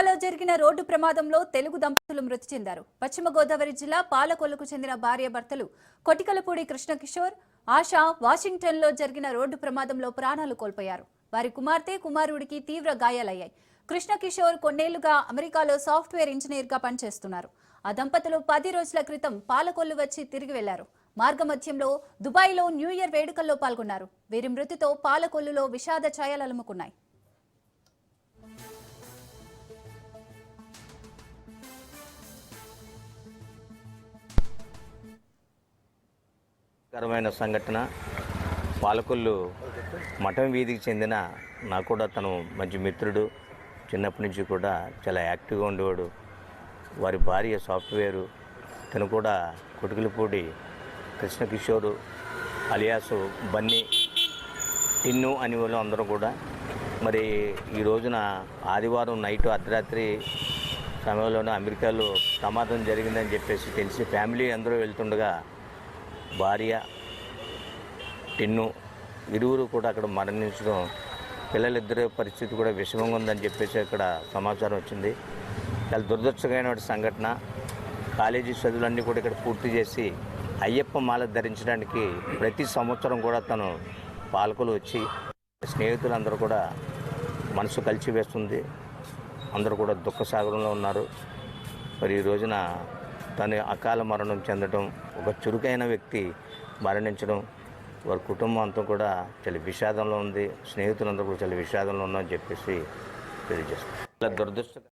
అమెరికాలో జరిగిన రోడ్డు ప్రమాదంలో తెలుగు దంపతులు మృతి చెందారు. పశ్చిమ గోదావరి జిల్లా పాలకొల్లుకు చెందిన భార్యాభర్తలు కొటికలపూడి కృష్ణకిషోర్ ఆశ వాషింగ్టన్లో జరిగిన రోడ్డు ప్రమాదంలో ప్రాణాలు కోల్పోయారు. వారి కుమార్తె కుమారుడికి తీవ్ర గాయాలయ్యాయి. కృష్ణకిషోర్ కొన్నేళ్ళుగా అమెరికాలో సాఫ్ట్వేర్ ఇంజనీర్గా పనిచేస్తున్నారు. ఆ దంపతులు పది రోజుల క్రితం పాలకొల్లు వచ్చి తిరిగి వెళ్ళారు. మార్గమధ్యంలో దుబాయ్లో న్యూ ఇయర్ వేడుకల్లో పాల్గొన్నారు. వీరి మృతితో పాలకొల్లులో విషాద ఛాయలు కరమైన సంఘటన. పాలకొల్లు మఠం వీధికి చెందిన నాకు కూడా తను మంచి మిత్రుడు. చిన్నప్పటి నుంచి కూడా చాలా యాక్టివ్గా ఉండేవాడు. వారి భార్య సాఫ్ట్వేరు. తను కూడా కొటుకులపూడి కృష్ణకిషోరు అలియాసు బన్నీ టిన్ను అని వాళ్ళు అందరూ కూడా. మరి ఈ రోజున ఆదివారం నైట్ అర్ధరాత్రి సమయంలోనే అమెరికాలో ప్రమాదం జరిగిందని చెప్పేసి తెలిసి ఫ్యామిలీ అందరూ వెళ్తుండగా భార్య టిన్ను ఇరువురు కూడా అక్కడ మరణించడం పిల్లలిద్దరి పరిస్థితి కూడా విషమంగా ఉందని చెప్పేసి అక్కడ సమాచారం వచ్చింది. చాలా దురదృష్టమైన సంఘటన. కాలేజీ చదువులన్నీ కూడా ఇక్కడ పూర్తి చేసి అయ్యప్ప మాల ధరించడానికి ప్రతి సంవత్సరం కూడా తను పాలకులు వచ్చి స్నేహితులందరూ కూడా మనసు కలిసి వేస్తుంది అందరూ కూడా దుఃఖసాగరంలో ఉన్నారు. మరి ఈ రోజున తను అకాల మరణం చెందడం ఒక చురుకైన వ్యక్తి మరణించడం వారి కుటుంబం అంతా కూడా చాలా విషాదంలో ఉంది స్నేహితులందరూ కూడా చాలా విషాదంలో ఉన్నారని చెప్పేసి తెలియజేస్తారు చాలా దురదృష్ట